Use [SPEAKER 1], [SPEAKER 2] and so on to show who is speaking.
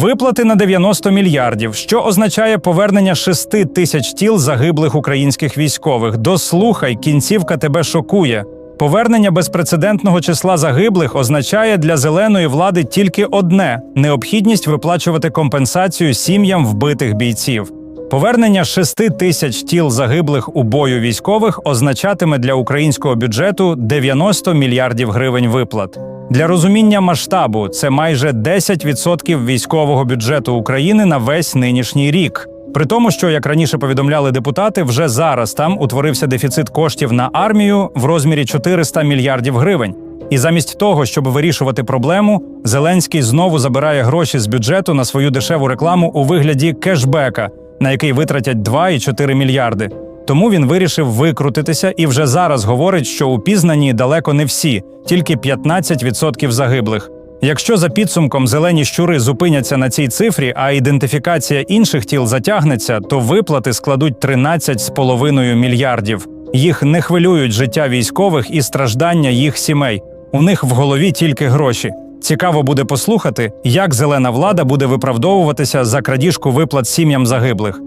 [SPEAKER 1] Виплати на 90 мільярдів, що означає повернення 6 тисяч тіл загиблих українських військових. Дослухай, кінцівка тебе шокує. Повернення безпрецедентного числа загиблих означає для зеленої влади тільки одне необхідність виплачувати компенсацію сім'ям вбитих бійців. Повернення 6 тисяч тіл загиблих у бою військових означатиме для українського бюджету 90 мільярдів гривень виплат. Для розуміння масштабу це майже 10% військового бюджету України на весь нинішній рік. При тому, що як раніше повідомляли депутати, вже зараз там утворився дефіцит коштів на армію в розмірі 400 мільярдів гривень. І замість того, щоб вирішувати проблему, Зеленський знову забирає гроші з бюджету на свою дешеву рекламу у вигляді кешбека, на який витратять 2,4 мільярди. Тому він вирішив викрутитися і вже зараз говорить, що упізнані далеко не всі, тільки 15% загиблих. Якщо за підсумком зелені щури зупиняться на цій цифрі, а ідентифікація інших тіл затягнеться, то виплати складуть 13,5 мільярдів. Їх не хвилюють життя військових і страждання їх сімей. У них в голові тільки гроші. Цікаво буде послухати, як зелена влада буде виправдовуватися за крадіжку виплат сім'ям загиблих.